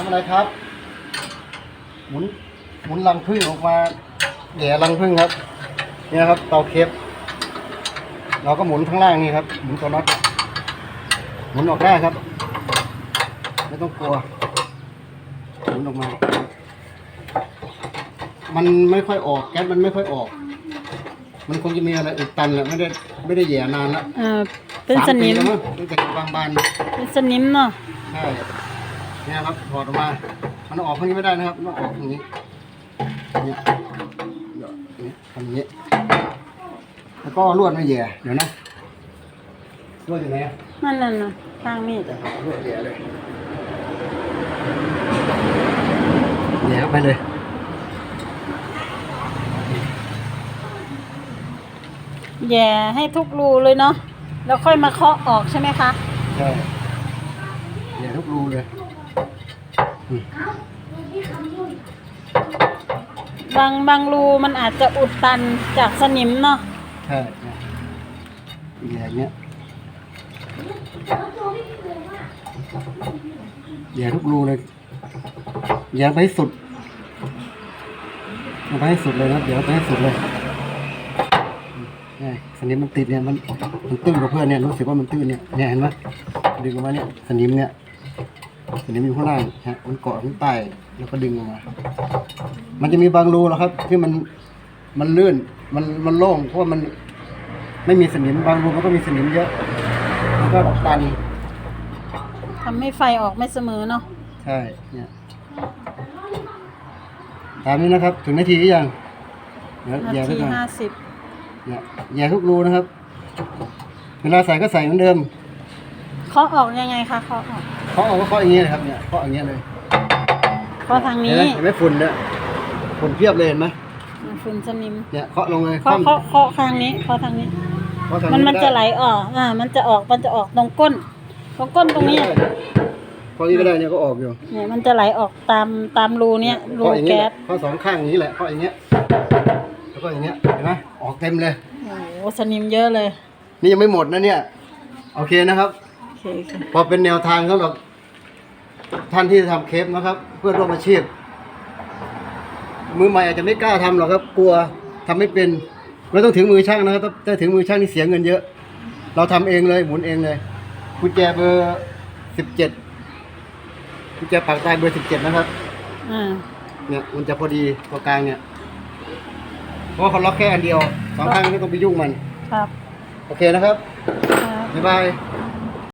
ทำอะไรครับ หมุนหมุนรังพึ่งออกมาแหย่รังพึ่งครับ เนี่ยครับเตาเคฟเราก็หมุนข้างล่างนี่ครับ หมุนตัวน็อตหมุนออกได้ครับ ไม่ต้องกลัว หมุนออกมา มันไม่ค่อยออกแก๊สมันไม่ค่อยออก มันคงจะมีอะไรอุดตันแหละไม่ได้ไม่ได้แหย่นานละเออเป็นสามปีนิมแล้วมั้งตั้งแต่บางบานเป็นสนิมเนาะใช่ เนี่ยครับถอดออกมา มันออกข้างนี้ไม่ได้นะครับต้องออกอย่างนี้เนี่ยเดี๋ยวนี้ทำอย่างนี้ แล้วก็ลวดมาแหย่เดี๋ยวนะลวดอยู่ไหนอะนั่นน่ะนะทางมีดจะเอาลวดแหย่เลยแหย่เข้าไปเลยแย่ให้ทุกรูเลยเนาะแล้วค่อยมาเคาะออกใช่ไหมคะใช่แหย่ทุกรูเลยอืม บางบางรูมันอาจจะอุดตันจากสนิมเนาะใช่เยอย่างเงี้ยแหย่ทุกรูเลยแหย่ไปสุดเอาไปให้สุดเลยนะเดี๋ยวไปให้สุดเลยนี่สนิมมันติดเนี่ยมันมันตื้นกว่าเพื่อนเนี่ยรู้สึกว่ามันตื้นเนี่ยเนี่ยเห็นไหมดึงออกมาเนี่ยสนิมเนี่ย สนิมอยู่ข้างล่างฮะมันเกาะข้างใต้แล้วก็ดึงออกมา มันจะมีบางรูนะครับ ที่มันมันลื่นมันมันโล่งเพราะว่ามันไม่มีสนิมบางรูมันก็มีสนิมเยอะมันก็ตันทำให้ไฟออกไม่เสมอเนาะใช่เนี่ยตามนี้นะครับ ถึงนาทีหรือยังเดี๋ยวนาแย่ไปทีก่อนห้าสิบเนี่ยแย่ทุกรูนะครับ เวลาใส่ก็ใส่เหมือนเดิม เคาะออกยังไงคะเคาะออก เคาะเอาก็เคาะอย่างนี้เลยครับเนี่ยเคาะอย่างเงี้ยเลยเคาะทางเห็นนี้ไหมเห็นไหมฝุ่นเนี่ยฝุ่นเพียบเลยเห็นไหมฝุ่นสนิมเนี่ยเคาะลงเลยเคาะคว่ำเคาะเคาะทางนี้เคาะทางนี้เคาะทางมันมันด้จะไหลออก อ่า มันจะออกมันจะออกตรงก้น ตรงก้นตรงนี้เคาะนี้ก็ได้เนี่ยก็ออกอยู่เนี่ยมันจะไหลออกตามตามรูเนี้ยรูเคาะอย่างนี้แก๊แหสละเคาะสองข้างอย่างนี้แหละเคาะอย่างเงี้ยแล้วก็อย่างเงี้ยเห็นไหมออกเต็มเลยโอ้โหสนิมเยอะเลย นี่ยังไม่หมดนะเนี่ยโอเคนะครับโอเคค่ะพอเป็นแนวทางสำหรับ ท่านที่จะทำเคปนะครับ เพื่อร่วมอาชีพ มือใหม่อาจจะไม่กล้าทำหรอกครับ กลัวทำไม่เป็นไม่ต้องถึงมือช่างนะครับถ้าถ้าถึงมือช่างนี่เสียเงินเยอะ เราทำเองเลยหมุนเองเลยกุญแจเบอร์สิบเจ็ดกุญแจปากใต้เบอร์สิบเจ็ดนะครับอ่าเนี่ยมันจะพอดีตัวกลางเนี่ยเพราะว่าเขาล็อกแค่อันเดียวสองข้างไม่ต้องไปยุ่งมัน ครับ โอเคนะครับครับบ๊ายบาย